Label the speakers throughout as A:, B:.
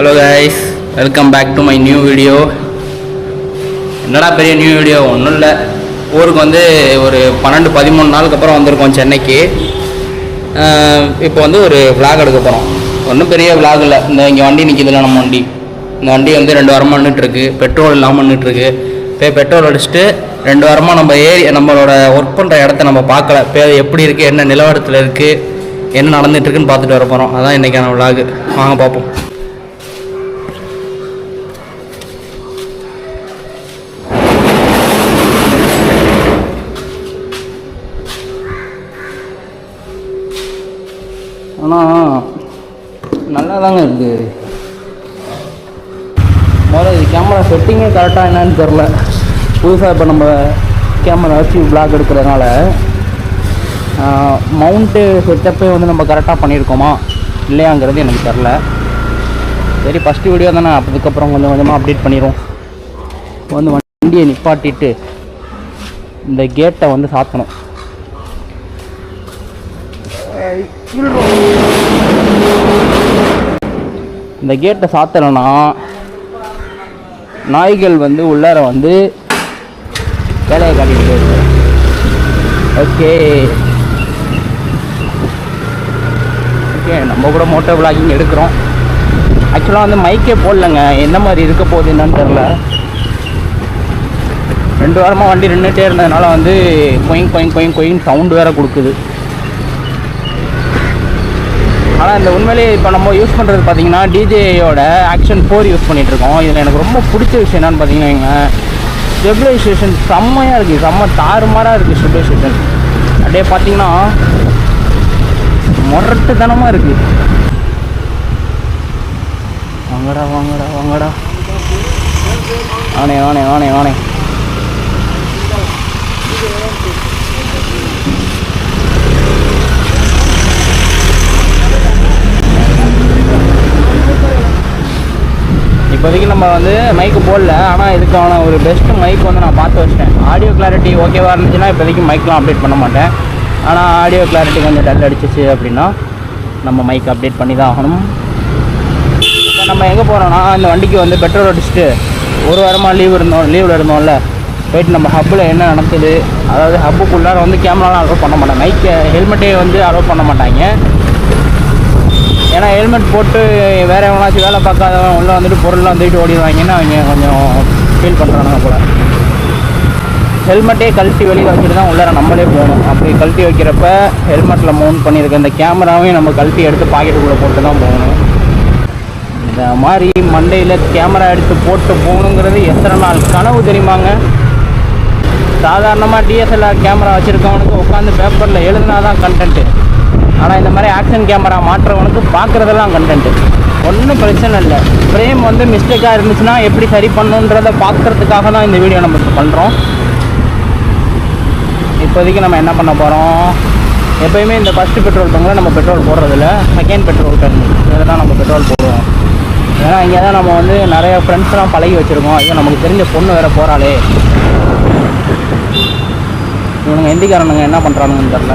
A: Hello guys welcome back to my new video என்னடா பெரிய new video ஒன்றும் இல்லை. ஊருக்கு வந்து ஒரு பன்னெண்டு பதிமூணு நாளுக்கு அப்புறம் வந்திருக்கோம் சென்னைக்கு. இப்போ வந்து ஒரு vlog எடுக்க போகிறோம் ஒன்றும் பெரிய vlog இல்லை. இந்த இங்கே வண்டி நிற்கிதுல நம்ம வண்டி. இந்த வண்டி வந்து ரெண்டு வாரமாக நின்றுட்டுருக்கு பெட்ரோல் இல்லாமல் நின்றுட்டுருக்கு போய் பெட்ரோல் அடிச்சுட்டு ரெண்டு வாரமாக நம்ம ஏரி நம்மளோட ஒர்க் பண்ணுற இடத்த நம்ம பார்க்கல. இப்போ எப்படி இருக்குது என்ன நிலவரத்தில் இருக்குது என்ன நடந்துட்டுருக்குன்னு பார்த்துட்டு வர போகிறோம் அதான் இன்றைக்கான விளாகு வாங்க பார்ப்போம். ஆனால் நல்லா தாங்க இருக்குது முதல்ல இது கேமரா செட்டிங்கே கரெக்டாக என்னன்னு தெரில புதுசாக இப்போ நம்ம கேமரா வச்சு பிளாக் எடுக்கிறதுனால மவுண்ட்டு செட்டப்பே வந்து நம்ம கரெக்டாக பண்ணியிருக்கோமா? இல்லையாங்கிறது எனக்கு தெரில சரி ஃபஸ்ட்டு வீடியோ தானே. அதுக்கப்புறம் கொஞ்சம் கொஞ்சமாக அப்டேட் பண்ணிடுவோம். வந்து வண்டியை நிப்பாட்டிட்டு இந்த கேட்டை வந்து சாத்தணும். இந்த கேட்டை சாத்தலைன்னா நாய்கள் வந்து உள்ளார வந்து வேலையை காட்டிட்டு போயிருக்கு ஓகே. ஓகே நம்ம கூட மோட்டோ விளாகிங் எடுக்கிறோம். ஆக்சுவலாக வந்து மைக்கே போடலங்க. என்ன மாதிரி இருக்க போகுது என்னன்னு தெரில ரெண்டு வாரமாக வண்டி நின்றுட்டே இருந்ததுனால வந்து coin coin coin coin sound வேறு கொடுக்குது. ஆனால் இந்த உண்மையிலேயே இப்போ நம்ம யூஸ் பண்ணுறது பார்த்தீங்கன்னா டிஜேயோட ஆக்ஷன் ஃபோர் யூஸ் பண்ணிகிட்ருக்கோம் இருக்கோம் இதில் எனக்கு ரொம்ப பிடிச்ச விஷயம் என்னென்னு பார்த்தீங்கன்னா ஸ்டெபிலைசேஷன் செம்மையாக இருக்குது செம்ம தாறுமாறாக இருக்குது ஸ்டெபிலைசேஷன் அப்படியே பார்த்தீங்கன்னா முரட்டுத்தனமாக இருக்குது வாங்கடா வாங்கடா வாங்கடா. வானே ஆனே வானே ஆனே. இப்போதைக்கு நம்ம வந்து மைக்கு போடல. ஆனால் இதுக்கான ஒரு பெஸ்ட்டு மைக் வந்து நான் பார்த்து வச்சிட்டேன். ஆடியோ கிளாரிட்டி ஓகேவா இருந்துச்சுன்னா இப்போதைக்கு மைக்லாம் அப்டேட் பண்ண மாட்டேன். ஆனால் ஆடியோ கிளாரிட்டி கொஞ்சம் டல் அடிச்சிச்சு அப்படின்னா நம்ம மைக் அப்டேட் பண்ணி தான் ஆகணும். இப்போ நம்ம எங்கே போகிறோம்னா இந்த வண்டிக்கு வந்து பெட்ரோல் அடிச்சுட்டு ஒரு வாரமாக லீவ் இருந்தோம் லீவில் இருந்தோம்ல. போயிட்டு நம்ம ஹப்பில் என்ன நடக்குது அதாவது ஹப்புக்குள்ளார வந்து கேமராலாம் அலோவ் பண்ண மாட்டாங்க. மைக்கை ஹெல்மெட்டே வந்து அலோவ் பண்ண மாட்டாங்க. ஏன்னா ஹெல்மெட் போட்டு வேற எவனாச்சும் வேலை பார்க்காதவன் உள்ளே வந்துட்டு பொருள்லாம் வந்துட்டு ஓடிடுவாங்கன்னு அவங்க கொஞ்சம் ஃபீல் பண்ணுறானுங்க போல. ஹெல்மெட்டே கழட்டி வெளியில் வச்சுட்டு தான் உள்ளார நம்மளே போகணும். அப்படி கழட்டி வைக்கிறப்ப ஹெல்மெட்டில் மவுண்ட் பண்ணியிருக்க இந்த கேமராவையும் நம்ம கழட்டி எடுத்து பாக்கெட்டுக்குள்ளே போட்டு தான் போகணும். இந்த மாதிரி மண்டையில் கேமரா எடுத்து போட்டு போகணுங்கிறது எத்தனை நாள் கனவு தெரியுமாங்க? சாதாரணமாக டிஎஸ்எல்ஆர் கேமரா வச்சுருக்கவனுக்கு உட்காந்து பேப்பரில் எழுதுனா தான் கண்டென்ட்டு ஆனால் இந்த மாதிரி ஆக்ஷன் கேமரா மாற்றுறவனுக்கு பார்க்குறதெல்லாம் கண்டென்ட்டு ஒன்றும் பிரச்சனை இல்லை. ஃப்ரேம் வந்து மிஸ்டேக்காக இருந்துச்சுன்னா எப்படி சரி பண்ணுன்றதை பார்க்குறதுக்காக தான் இந்த வீடியோ நம்ம பண்ணுறோம் இப்போதைக்கு நம்ம என்ன பண்ண போகிறோம் எப்போயுமே இந்த ஃபஸ்ட்டு பெட்ரோல் பங்கில் நம்ம பெட்ரோல் போடுறதில்ல. செகண்ட் பெட்ரோல் டர்ன் இதில் தான் நம்ம பெட்ரோல் போடுவோம். ஏன்னா இங்கே தான் நம்ம வந்து நிறைய ஃப்ரெண்ட்ஸ்லாம் பழகி வச்சுருக்கோம். ஐயோ நமக்கு தெரிஞ்ச பொண்ணு வேறு போகிறாளே இவனுங்க ஹிந்திக்காரனுங்க என்ன பண்ணுறானுங்கன்னு தெரில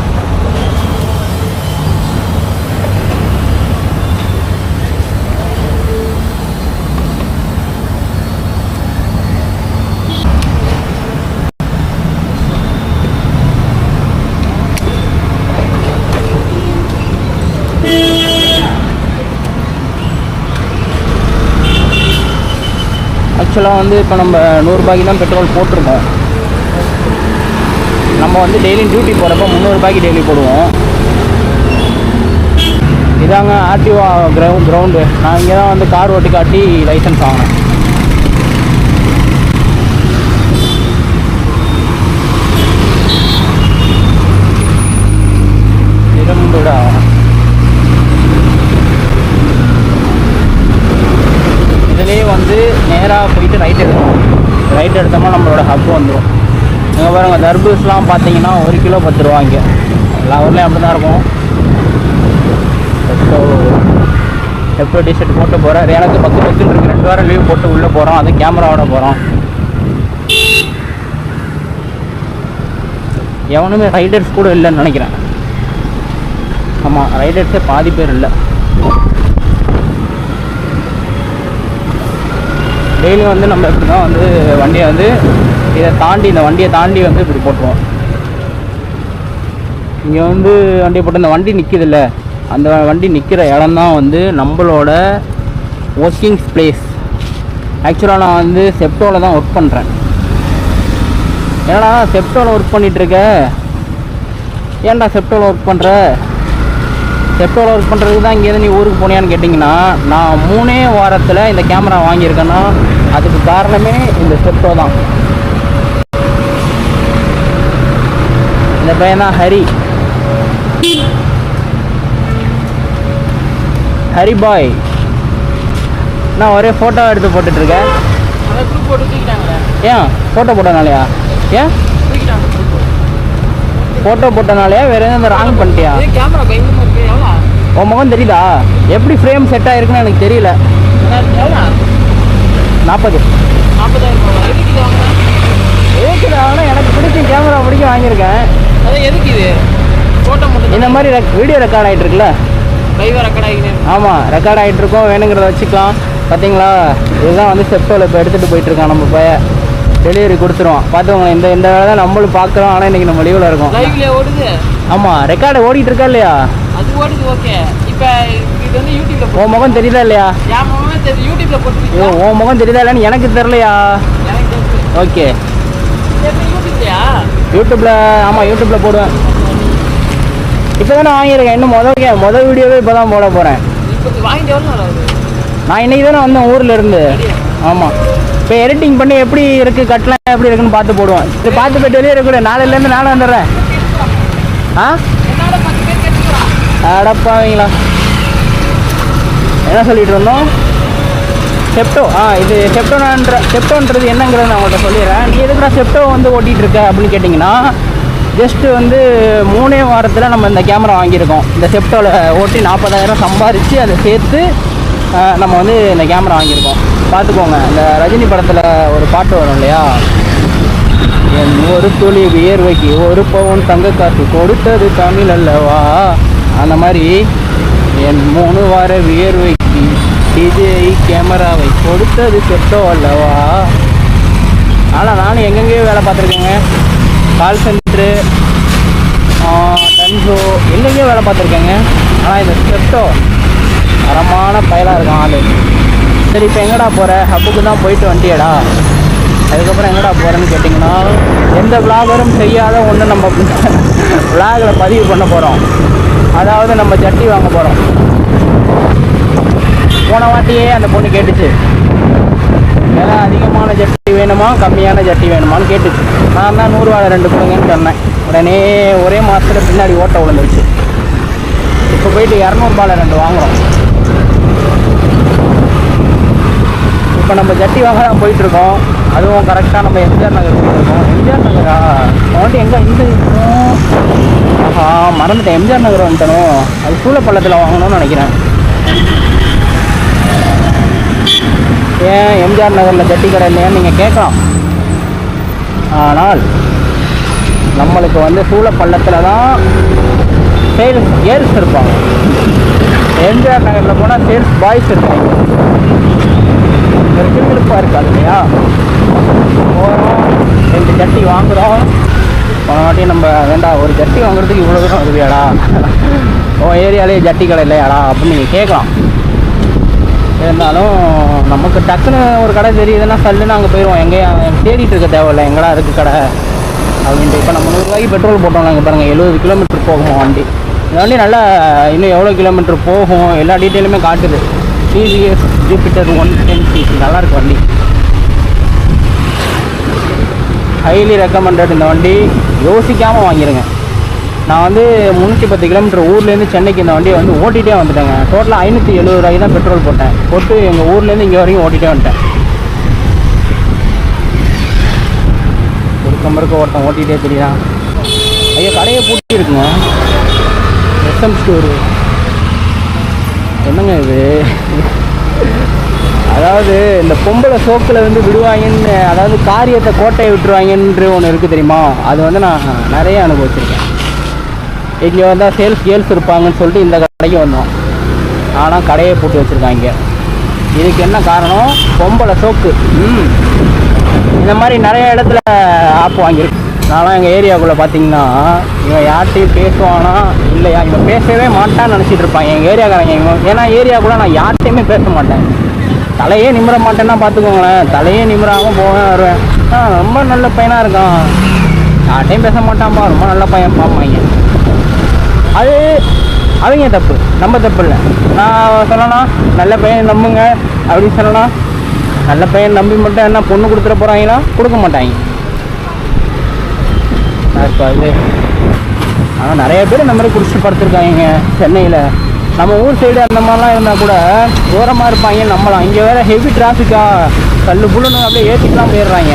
A: ஆக்சுவலாக வந்து இப்போ நம்ம நூறுரூபாய்க்கு தான் பெட்ரோல் போட்டிருக்கோம். நம்ம வந்து டெய்லி டியூட்டி போகிறப்ப முந்நூறுபாய்க்கு டெய்லி போடுவோம். இதாங்க ஆர்டிஓ கிரவுண்ட் கிரவுண்டு நான் இங்கே தான் வந்து கார் ஓட்டி காட்டி லைசன்ஸ் வாங்கினேன். இரும்புடா. இதுலேயே வந்து நேராக போயிட்டு ரைட் எடுக்கணும். ரைட் எடுத்தோம்னா நம்மளோட ஹப் வந்துடும் இங்கே பாருங்க தர்பூஸ்லாம் பார்த்தீங்கன்னா ஒரு கிலோ பத்து ரூபா இங்கே. எல்லா ஊர்லேயும் அப்படி தான் இருக்கும் ஸோ எப்போ டிஷர்ட் போட்டு போகிறேன் எனக்கு பத்து பத்து இருக்கு. ரெண்டு வாரம் லீவ் போட்டு உள்ளே போகிறோம் அது கேமராவோட போகிறோம் எவனுமே ரைடர்ஸ் கூட இல்லைன்னு நினைக்கிறேன். ஆமாம் ரைடர்ஸே பாதி பேர் இல்லை. டெய்லி வந்து நம்ம இப்படி தான் வந்து வண்டியை வந்து இதை தாண்டி இந்த வண்டியை தாண்டி வந்து இப்படி போட்டுருவோம். இங்கே வந்து வண்டியை போட்டு இந்த வண்டி நிற்கிதுல்ல அந்த வண்டி நிற்கிற இடம் தான் வந்து நம்மளோட ஒர்க்கிங் பிளேஸ் ஆக்சுவலாக நான் வந்து செப்டோவில் தான் ஒர்க் பண்ணுறேன் ஏன்னா செப்டோவில் ஒர்க் பண்ணிகிட்ருக்க ஏன்டா செப்டோவில் ஒர்க் பண்ணுற செப்டோவில் ஒர்க் பண்ணுறதுக்கு தான் இங்கேருந்து நீ ஊருக்கு போனியான்னு கேட்டிங்கன்னா நான் மூணே வாரத்தில் இந்த கேமரா வாங்கியிருக்கேன்னா அதுக்கு காரணமே இந்த செப்டோ தான். இந்த பையன் தான் ஹரி. ஹரி பாய். நான் ஒரே ஃபோட்டோ எடுத்து போட்டுட்ருக்கேன் ஏன்? ஃபோட்டோ போட்டனாலயா? ஏன்? ஃபோட்டோ போட்டனாலயா? வேற எதுவும் ராங் பண்ணிட்டியா
B: இது கேமரா பயங்கரமா இருக்கு எவ்வளோ
A: உன் முகம் தெரியுதா? எப்படி ஃப்ரேம் செட் ஆயிருக்குன்னு எனக்கு தெரியல. நாற்பது ஏற்கனவே ஆனால் எனக்கு பிடிச்ச கேமரா பிடிக்க வாங்கியிருக்கேன்.
B: அதான் எதுக்கு இது ஃபோட்டோ மட்டும்
A: இந்த மாதிரி வீடியோ ரெக்கார்ட் ஆகிட்டு இருக்குல்ல
B: லைவாக ரெக்கார்ட் ஆகினேன்
A: ஆமாம் ரெக்கார்ட் ஆகிட்டு இருக்கோம் வேணுங்கிறத வச்சுக்கலாம். பார்த்தீங்களா இதுதான் வந்து செப்டோவில் இப்போ எடுத்துகிட்டு போயிட்டு இருக்கான் நம்ம பைய. டெலிவரி கொடுத்துருவோம் பார்த்துக்கோங்க இந்த இந்த வேலை தான் நம்மளும் பார்க்குறோம் ஆனால் இன்றைக்கி நம்ம லீவில் இருக்கோம்.
B: ஓடுது?
A: ஆமாம் ரெக்கார்டு ஓடிட்டு இருக்கா இல்லையா?
B: ஓடுது ஓகே. இப்போ இது வந்து யூடியூப்ல போட்டு
A: உன் முகம் தெரியுதா இல்லையா?
B: என் முகமே யூடியூப்ல
A: உன் முகம் தெரியுதா இல்லையான்னு எனக்கு
B: தெரியுது.
A: ஓகே.
B: யூடியூப்லையா
A: யூடியூப்பில் ஆமாம் யூடியூப்பில் போடுவேன். இப்போ தானே வாங்கியிருக்கேன். இன்னும் முதல் முதல் வீடியோவே இப்போ தான் போட போகிறேன்
B: வாங்கிட்டு எவ்வளோ
A: நான் இன்னைக்கு தானே வந்தேன் ஊரில் இருந்து. ஆமாம் இப்போ எடிட்டிங் பண்ணி எப்படி இருக்குது கட்டலாம் எப்படி இருக்குன்னு பார்த்து போடுவேன். இது பார்த்து போய் டெலிவரி கூட நாளையிலேருந்து நானும் வந்துடுறேன். ஆ
B: என்னோட பத்து பேர் கேட்டுக்கிறான்
A: அடப்பாவீங்களா. என்ன சொல்லிட்டு இருந்தோம்? செப்டோ ஆ இது செப்டோன்ற செப்டோன்றது என்னங்கிறத நான் உங்கள்கிட்ட சொல்லிடுறேன். நீ எதுக்குடா செப்டோ வந்து ஓட்டிகிட்டு இருக்க அப்படின்னு கேட்டிங்கன்னா ஜஸ்ட்டு வந்து மூணே வாரத்தில் நம்ம இந்த கேமரா வாங்கியிருக்கோம். இந்த செப்டோவில் ஓட்டி நாற்பதாயிரம் சம்பாரித்து அதை சேர்த்து நம்ம வந்து இந்த கேமரா வாங்கியிருக்கோம். பார்த்துக்கோங்க இந்த ரஜினி படத்தில் ஒரு பாட்டு வரும் இல்லையா? என் ஒரு துளி வியர்வைக்கு ஒரு பவுன் தங்க காசு கொடுத்தது தமிழ் அல்லவா? அந்த மாதிரி என் மூணு வார வியர்வைக்கு டிஜிஐ கேமராவை கொடுத்தது செட்டோ அல்லவா? ஆனால் நானும் எங்கெங்கேயோ வேலை பார்த்துருக்கேங்க. கால் சென்ட்ரு டன்சோ எங்கெங்கேயோ வேலை பார்த்துருக்கேங்க. ஆனால் இந்த செட்டோ தரமான பயலாக இருக்கும் ஆளு. சரி இப்போ எங்கடா போகிற ஹப்புக்கு தான் போயிட்டு வண்டியடா அதுக்கப்புறம் எங்கடா போகிறேன்னு கேட்டிங்கன்னா எந்த விளாகரும் செய்யாத ஒன்று நம்ம விளாகில் பதிவு பண்ண போகிறோம் அதாவது நம்ம ஜட்டி வாங்க போகிறோம் போன வாட்டியே அந்த பொண்ணு கேட்டுச்சு. ஏன்னா அதிகமான ஜட்டி வேணுமா கம்மியான ஜட்டி வேணுமான்னு கேட்டுச்சு. நான் தான் நூறுரூவா ரெண்டு கொடுங்கன்னு சொன்னேன். உடனே ஒரே மாதத்தில் பின்னாடி ஓட்ட விழுந்துருச்சு. இப்போ போயிட்டு இரநூறுபாவில் ரெண்டு வாங்குறோம். இப்போ நம்ம ஜட்டி வாங்க தான் போயிட்டுருக்கோம். அதுவும் கரெக்டாக நம்ம எம்ஜிஆர் நகர் போயிட்டுருக்கோம். எம்ஜிஆர் நகரா? அவன்ட்டு எங்கே இந்த இருக்கோம் ஆஹா மறந்துட்டேன். எம்ஜிஆர் நகர் வந்துட்டனும் அது சூழப்பள்ளத்தில் வாங்கணும்னு நினைக்கிறேன். ஏன் எம்ஜிஆர் நகரில் ஜட்டி கடை இல்லையான்னு நீங்கள் கேட்கலாம். ஆனால் நம்மளுக்கு வந்து சூழப்பள்ளத்தில் தான் சேல்ஸ் கேர்ள்ஸ் இருப்பாங்க. எம்ஜிஆர் நகரில் போனால் சேல்ஸ் பாய்ஸ் இருப்பாங்க. ஒரு கிளிப்பாக இருக்காது இல்லையா? போகிறோம் ரெண்டு ஜட்டி வாங்குகிறோம் போன வாட்டி நம்ம வேண்டாம் ஒரு ஜட்டி வாங்குறதுக்கு இவ்வளோ தூரம் வருவியாடா? உன் ஏரியாலே ஜட்டி கடை இல்லையாடா? அப்படின்னு நீங்கள் கேட்கலாம். இருந்தாலும் நமக்கு டக்குன்னு ஒரு கடை தெரியுதுன்னா சல்லுன்னு அங்கே போயிடுவோம் எங்கேயும் தேடிட்டு இருக்க தேவையில்ல. எங்கடா இருக்குது கடை? அப்படின்ட்டு இப்போ நம்ம நூறுரூவாய்க்கு பெட்ரோல் போட்டோம்ல இங்கே பாருங்கள் எழுபது கிலோமீட்டர் போகும் வண்டி. இந்த வண்டி நல்லா இன்னும் எவ்வளோ கிலோமீட்டர் போகும்? எல்லா டீட்டெயிலுமே காட்டுது. TVS Jupiter one ten CC நல்லாயிருக்கு வண்டி. ஹைலி ரெக்கமெண்டட் இந்த வண்டி. யோசிக்காமல் வாங்கிடுங்க நான் வந்து முந்நூற்றி பத்து கிலோமீட்டர் ஊர்லேருந்து சென்னைக்கு இந்த வண்டியை வந்து ஓட்டிகிட்டே வந்துட்டேங்க. டோட்டலாக ஐநூற்றி எழுபது ரூபாய்க்கு தான் பெட்ரோல் போட்டேன். போட்டு எங்கள் ஊர்லேருந்து இங்கே வரைக்கும் ஓட்டிகிட்டே வந்துட்டேன். ஒரு கம்பருக்கு ஒருத்தன் ஓட்டிகிட்டே தெரியுறான் ஐயா கடையை பூட்டி இருக்குங்க. எஸ்எம் ஸ்டோரு என்னங்க இது? அதாவது இந்த பொம்பளை சோக்கில் வந்து விடுவாங்கன்னு அதாவது காரியத்தை கோட்டையை விட்டுருவாங்கன்ற ஒன்று இருக்குது தெரியுமா? அது வந்து நான் நிறைய அனுபவிச்சிருக்கேன். இங்கே வந்தால் சேல்ஸ் கேர்ள்ஸ் இருப்பாங்கன்னு சொல்லிட்டு இந்த கடைக்கு வந்தோம். ஆனால் கடையை போட்டு வச்சுருக்காங்க. இதுக்கு என்ன காரணம்? பொம்பளை சோக்கு. ம். இந்த மாதிரி நிறைய இடத்துல ஆப் வாங்கியிருக்கு. நான்லாம் எங்கள் ஏரியாவுக்குள்ளே பார்த்தீங்கன்னா இவன் யார்கிட்டையும் பேசுவானா இல்லையா? இவன் பேசவே மாட்டான்னு நினச்சிட்டு இருப்பாங்க. எங்கள் ஏரியாக்காரங்க இவன் ஏன்னா ஏரியாக்குள்ளே நான் யார்கிட்டையுமே பேச மாட்டேன். தலையே நிமிர மாட்டேன்னா பார்த்துக்கோங்களேன் தலையே நிமிராமல் போவேன் வருவேன் ஆ ரொம்ப நல்ல பையனாக இருக்கான். யார்கிட்டையும் பேச மாட்டான்ப்பா. ரொம்ப நல்ல பையன் பார்ப்பாங்க அது அவங்க தப்பு. நம்ம தப்பு இல்லை. நான் சொல்லணும் நல்ல பையன் நம்புங்க அப்படின்னு சொல்லணும் நல்ல பையன் நம்பி மட்டும் என்ன பொண்ணு கொடுத்துட போகிறாங்கன்னா கொடுக்க மாட்டாங்க. இப்போ அது ஆனால் நிறைய பேர் இந்த மாதிரி குடிச்சு படுத்துருக்காங்க சென்னையில். நம்ம ஊர் சைடு அந்த மாதிரிலாம் இருந்தால் கூட ஓரமாக இருப்பாங்க. நம்மளாம் இங்கே வேறு ஹெவி டிராஃபிக்கா கல் புல்லுன்னு அப்படியே ஏற்றிக்கலாம் போயிடுறாங்க.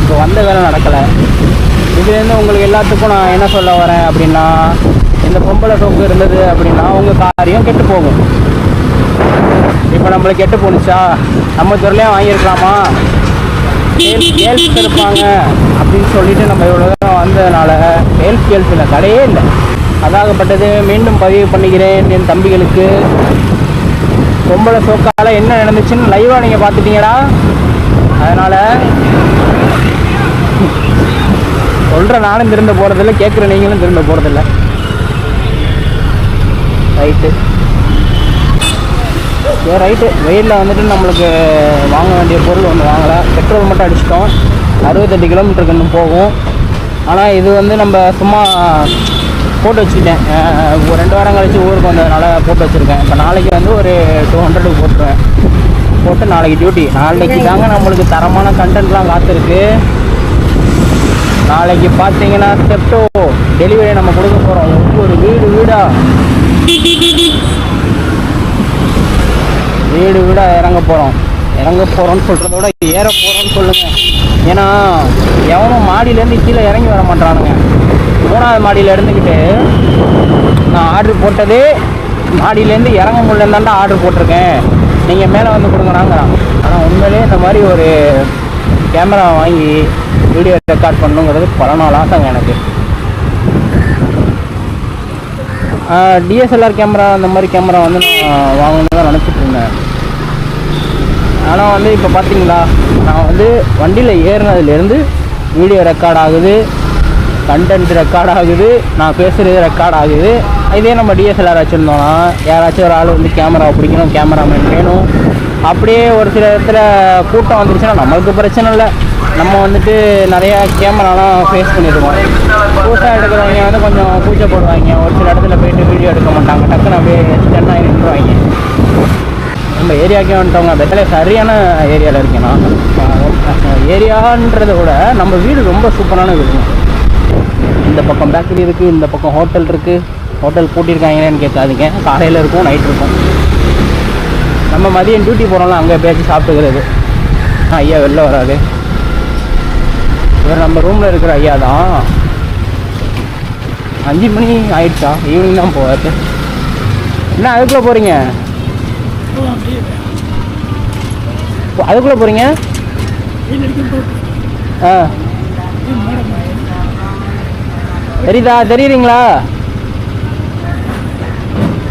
A: இப்போ வந்த வேலை நடக்கலை. இதுலேருந்து உங்களுக்கு எல்லாத்துக்கும் நான் என்ன சொல்ல வரேன் அப்படின்னா இந்த பொம்பளை சோப்பு இருந்தது அப்படின்னா உங்கள் காரியம் கெட்டு போகும். இப்போ நம்மளுக்கு கெட்டு போணுச்சா? நம்ம துறையிலே வாங்கியிருக்கலாமா? சேல்ஸ் கேர்ள்ஸ் இருப்பாங்க அப்படின்னு சொல்லிட்டு நம்ம இவ்வளோ தூரம் வந்ததுனால சேல்ஸ் ஹெல்ப் இல்லை கடையே இல்லை. அதாகப்பட்டது மீண்டும் பதிவு பண்ணிக்கிறேன் என் தம்பிகளுக்கு. பொம்பளை சோக்கால என்ன நடந்துச்சுன்னு லைவாக நீங்கள் பார்த்துட்டீங்கடா. அதனால் சொல்கிற நானும் திரும்ப போகிறதில்ல கேட்குற நீங்களும் திரும்ப போகிறதில்ல ரைட்டு சரி ரைட்டு. வெயிலில் வந்துட்டு நம்மளுக்கு வாங்க வேண்டிய பொருள் ஒன்று வாங்கலை பெட்ரோல் மட்டும் அடிச்சிட்டோம். அறுபத்தெட்டு கிலோமீட்டருக்கு இன்னும் போகும். ஆனால் இது வந்து நம்ம சும்மா போட்டு வச்சுக்கிட்டேன். ஒரு ரெண்டு வாரம் கழிச்சு ஊருக்கு வந்ததுனால போட்டு வச்சுருக்கேன். இப்போ நாளைக்கு வந்து ஒரு டூ ஹண்ட்ரடுக்கு போட்டுருவேன். போட்டு நாளைக்கு டியூட்டி நாளைக்கு தாங்க நம்மளுக்கு தரமான கண்டென்ட்லாம் காத்திருக்கு. நாளைக்கு பார்த்தீங்கன்னா ஸ்டெப்டோ டெலிவரி நம்ம கொடுக்க போகிறோம் ஒவ்வொரு வீடு வீடாக வீடு வீடாக இறங்க போகிறோம் இறங்க போகிறோம்னு சொல்கிறத விட ஏற போகிறோன்னு சொல்லுங்கள் ஏன்னா எவனும் மாடியிலேருந்து கீழே இறங்கி வர மாட்டானுங்க மூணாவது மாடியில் இருந்துக்கிட்டு நான் ஆர்டர் போட்டதே மாடியிலேருந்து இறங்க முடியலன்னு ஆர்டர் போட்டிருக்கேன். நீங்கள் மேலே வந்து கொடுங்கறாங்கிறான். ஆனால் உண்மையிலே இந்த மாதிரி ஒரு கேமரா வாங்கி வீடியோ ரெக்கார்ட் பண்ணணுங்கிறது பல நாள் ஆசைங்க எனக்கு. டிஎஸ்எல்ஆர் கேமரா அந்த மாதிரி கேமரா வந்து நான் வாங்கணும்னு தான் நினச்சிட்ருந்தேன் ஆனால் வந்து இப்போ பார்த்தீங்களா நான் வந்து வண்டியில் ஏறினதுலேருந்து வீடியோ ரெக்கார்ட் ஆகுது கண்டென்ட் ரெக்கார்ட் ஆகுது நான் பேசுகிறது ரெக்கார்ட் ஆகுது. இதே நம்ம டிஎஸ்எல்ஆர் வச்சுருந்தோம்னா யாராச்சும் ஒரு ஆள் வந்து கேமரா பிடிக்கணும் கேமராமேன் வேணும். அப்படியே ஒரு சில இடத்துல கூட்டம் வந்துருச்சுன்னா நம்மளுக்கு பிரச்சனை இல்லை. நம்ம வந்துட்டு நிறையா கேமராலாம் ஃபேஸ் பண்ணியிருக்கோம். புதுசாக எடுக்கிறவங்க வந்து கொஞ்சம் கூச்சப்படுவாங்க ஒரு சில இடத்துல போயிட்டு வீடியோ எடுக்க மாட்டாங்க. டக்குன்னு அப்படியே ஸ்டன் ஆகி நின்றுவாங்க நம்ம ஏரியாக்கே வந்துட்டவங்க பெத்தலே சரியான ஏரியாவில் இருக்கேன் நான். ஏரியான்றதை விட நம்ம வீடு ரொம்ப சூப்பரான வீடுங்க இந்த பக்கம் பேக்கரி இருக்குது இந்த பக்கம் ஹோட்டல் இருக்குது ஹோட்டல் கூட்டியிருக்காங்கன்னு கேட்காதீங்க. காலையில் இருக்கும் நைட் இருக்கும். நம்ம மதியம் டியூட்டி போகிறோம்ல அங்கே பேச்சு சாப்பிட்டுக்கிறது. ஆ, ஐயா வெளில வராது இவர் நம்ம ரூமில் இருக்கிற ஐயா தான். அஞ்சு மணி ஆயிடுச்சா? ஈவினிங் தான் போவார் என்ன அதுக்குள்ளே போகிறீங்க அதுக்குள்ளே போகிறீங்க ஆ. தெரியுதா? தெரியுறீங்களா?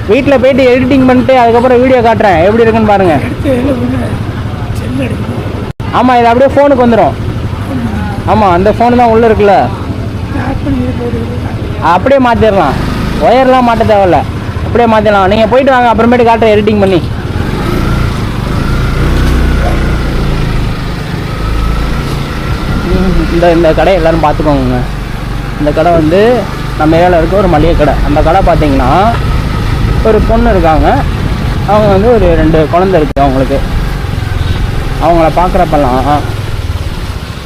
A: வீட்டில் போயிட்டு எடிட்டிங் பண்ணிட்டு அதுக்கப்புறம் வீடியோ காட்டுறேன். எப்படி இருக்குன்னு பாருங்க. ஆமாம் இது அப்படியே ஃபோனுக்கு வந்துடும் ஆமாம் அந்த ஃபோனு தான் உள்ளே இருக்குல்ல. அப்படியே மாற்றிடலாம் ஒயர்லாம் மாட்ட தேவையில்ல. அப்படியே மாற்றிடலாம் நீங்கள் போயிட்டு வாங்க அப்புறமேட்டு காட்டுறேன் எடிட்டிங் பண்ணி. இந்த இந்த கடை எல்லாரும் பார்த்துக்கோங்க. இந்த கடை வந்து நம்ம ஏரியாவில் இருக்க ஒரு மளிகை கடை. அந்த கடை பார்த்தீங்கன்னா ஒரு பொண்ணு இருக்காங்க. அவங்க வந்து ஒரு ரெண்டு குழந்தை இருக்குது அவங்களுக்கு. அவங்கள பார்க்குறப்பெல்லாம்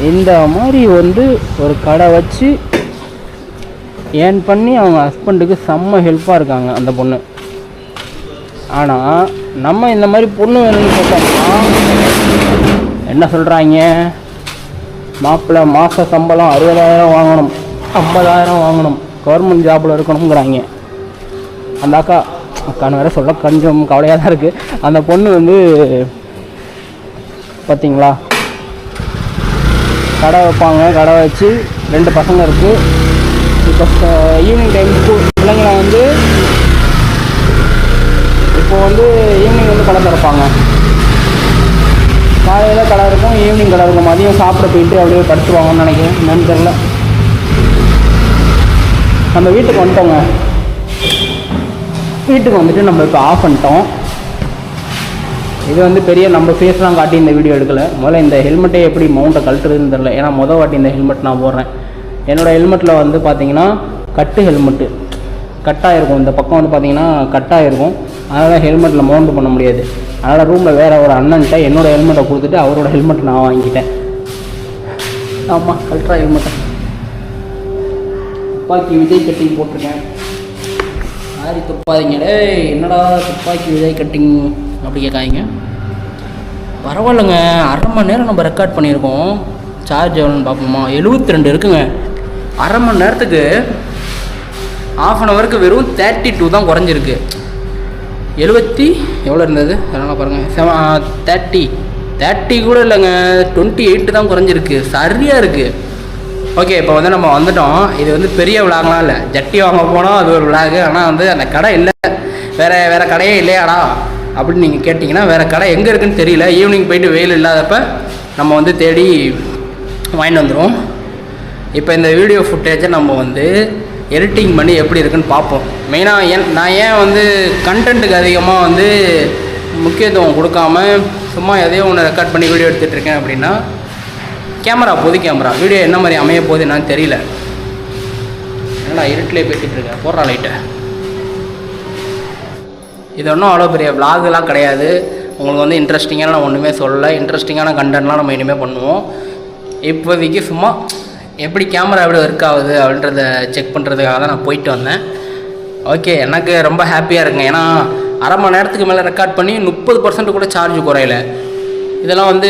A: இந்த மாதிரி வந்து ஒரு கடை வச்சு ஏர்ன் பண்ணி அவங்க ஹஸ்பண்டுக்கு செம்ம ஹெல்ப்பாக இருக்காங்க அந்த பொண்ணு. ஆனால் நம்ம இந்த மாதிரி பொண்ணு வேணும்னு கேட்டோம்னா என்ன சொல்கிறாங்க மாப்பிள்ளை மாத சம்பளம் அறுபதாயிரம் வாங்கணும் ஐம்பதாயிரம் வாங்கணும் கவர்மெண்ட் ஜாபில் இருக்கணுங்கிறாங்க அந்த அக்கா அக்கான்னு வேற சொல்ல கொஞ்சம் கவலையாக தான் இருக்குது அந்த பொண்ணு வந்து பார்த்தீங்களா கடை வைப்பாங்க. கடை வச்சு ரெண்டு பசங்க இருக்குது இப்போ ஈவினிங் டைம் பிள்ளைங்களை வந்து இப்போ வந்து ஈவினிங் வந்து கடை திறப்பாங்க காலையில் கடை இருக்கும் ஈவினிங் கடை இருக்கும். மதியம் சாப்பிட போயிட்டு அப்படியே படுத்துவாங்கன்னு நினைக்கிறேன். என்னன்னு தெரில நம்ம வீட்டுக்கு வந்துட்டோங்க. வீட்டுக்கு வந்துட்டு நம்ம இப்போ ஆஃப் பண்ணிட்டோம். இது வந்து பெரிய நம்ம ஃபேஸ்லாம் காட்டி இந்த வீடியோ எடுக்கலை. முதல்ல இந்த ஹெல்மெட்டை எப்படி மவுண்ட்டை கழட்டுறதுன்னு தெரில ஏன்னா மொதல் வாட்டி இந்த ஹெல்மெட் நான் போடுறேன். என்னோடய ஹெல்மெட்டில் வந்து பார்த்தீங்கன்னா கட்டு ஹெல்மெட்டு கட்டாக இருக்கும். இந்த பக்கம் வந்து பார்த்தீங்கன்னா கட்டாக இருக்கும். அதனால் ஹெல்மெட்டில் மவுண்ட் பண்ண முடியாது. அதனால் ரூமில் வேறு ஒரு அண்ணன்ட்ட என்னோடய ஹெல்மெட்டை கொடுத்துட்டு அவரோட ஹெல்மெட் நான் வாங்கிட்டேன் ஆமாம் கல்ட்ரா ஹெல்மெட்டை துப்பாக்கி விஜய் கட்டிங் போட்டிருக்கேன். ஆறி துப்பாதீங்க. டேய் என்னடா துப்பாக்கி விஜய் கட்டிங் அப்படி கேட்காதீங்க. பரவாயில்லைங்க அரை மணி நேரம் நம்ம ரெக்கார்ட் பண்ணியிருக்கோம். சார்ஜ் எவ்வளோன்னு பார்ப்போமா? எழுபத்தி ரெண்டு இருக்குங்க. அரை மணி நேரத்துக்கு ஆஃப் அன் ஹவருக்கு வெறும் தேர்ட்டி டூ தான் குறைஞ்சிருக்கு. எழுபத்தி எவ்வளோ இருந்தது? அதனால் பாருங்கள் செவ தேர்ட்டி தேர்ட்டி கூட இல்லைங்க டுவெண்ட்டி எயிட்டு தான் குறைஞ்சிருக்கு. சரியாக இருக்குது ஓகே இப்போ வந்து நம்ம வந்துட்டோம். இது வந்து பெரிய விளாக்லாம் இல்லை. ஜட்டி வாங்க போனோம் அது ஒரு விளாகு ஆனால் வந்து அந்த கடை இல்லை. வேறு வேறு கடையே இல்லையாடா? அப்படின்னு நீங்கள் கேட்டிங்கன்னா வேறு கடை எங்கே இருக்குன்னு தெரியல. ஈவினிங் போயிட்டு வெயில் இல்லாதப்ப நம்ம வந்து தேடி வாங்கிட்டு வந்துடுவோம் இப்போ இந்த வீடியோ ஃபுட்டேஜை நம்ம வந்து எடிட்டிங் பண்ணி எப்படி இருக்குன்னு பார்ப்போம். மெயினாக ஏன் நான் ஏன் வந்து கண்டென்ட்டுக்கு அதிகமாக வந்து முக்கியத்துவம் கொடுக்காம சும்மா எதையோ ஒன்று ரெக்கார்ட் பண்ணி வீடியோ எடுத்துகிட்டு இருக்கேன் அப்படின்னா கேமரா பொது கேமரா வீடியோ என்ன மாதிரி அமைய போகுது என்னன்னு தெரியல. என்னடா இருட்டிலே பேசிகிட்டு இருக்கேன் போடுறா லைட்டை இது ஒன்றும் அவ்வளோ பெரிய விலாகுலாம் கிடையாது. உங்களுக்கு வந்து இன்ட்ரெஸ்டிங்கான நான் ஒன்றுமே சொல்லலை. இன்ட்ரெஸ்டிங்கான கண்டென்ட்லாம் நம்ம இனிமேல் பண்ணுவோம். இப்போதைக்கு சும்மா எப்படி கேமரா எப்படி ஒர்க் ஆகுது அப்படின்றத செக் பண்ணுறதுக்காக தான் நான் போயிட்டு வந்தேன். ஓகே எனக்கு ரொம்ப ஹாப்பியாக இருக்குங்க. ஏன்னா அரை மணி நேரத்துக்கு மேலே ரெக்கார்ட் பண்ணி முப்பது பர்சன்ட் கூட சார்ஜ் குறையல. இதெல்லாம் வந்து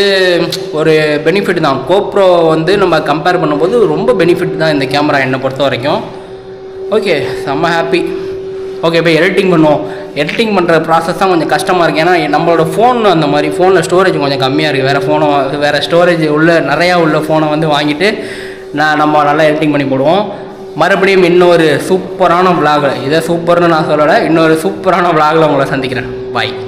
A: ஒரு பெனிஃபிட் தான். கோப்ரோ வந்து நம்ம கம்பேர் பண்ணும்போது ரொம்ப பெனிஃபிட் தான் இந்த கேமரா என்னை பொறுத்த வரைக்கும் ஓகே செம்ம ஹாப்பி ஓகே போய் எடிட்டிங் பண்ணுவோம். எடிட்டிங் பண்ணுற ப்ராசஸ் தான் கொஞ்சம் கஷ்டமாக இருக்குது ஏன்னா நம்மளோட ஃபோன் அந்த மாதிரி ஃபோனில் ஸ்டோரேஜ் கொஞ்சம் கம்மியாக இருக்குது வேறு ஃபோனை வேறு ஸ்டோரேஜ் உள்ள நிறையா உள்ள ஃபோனை வந்து வாங்கிட்டு நான் நம்ம நல்லா எடிட்டிங் பண்ணி போடுவோம். மறுபடியும் இன்னொரு சூப்பரான விளாகில் இதை சூப்பர்னு நான் சொல்லலை இன்னொரு சூப்பரான விளாகில் உங்களை சந்திக்கிறேன். பாய்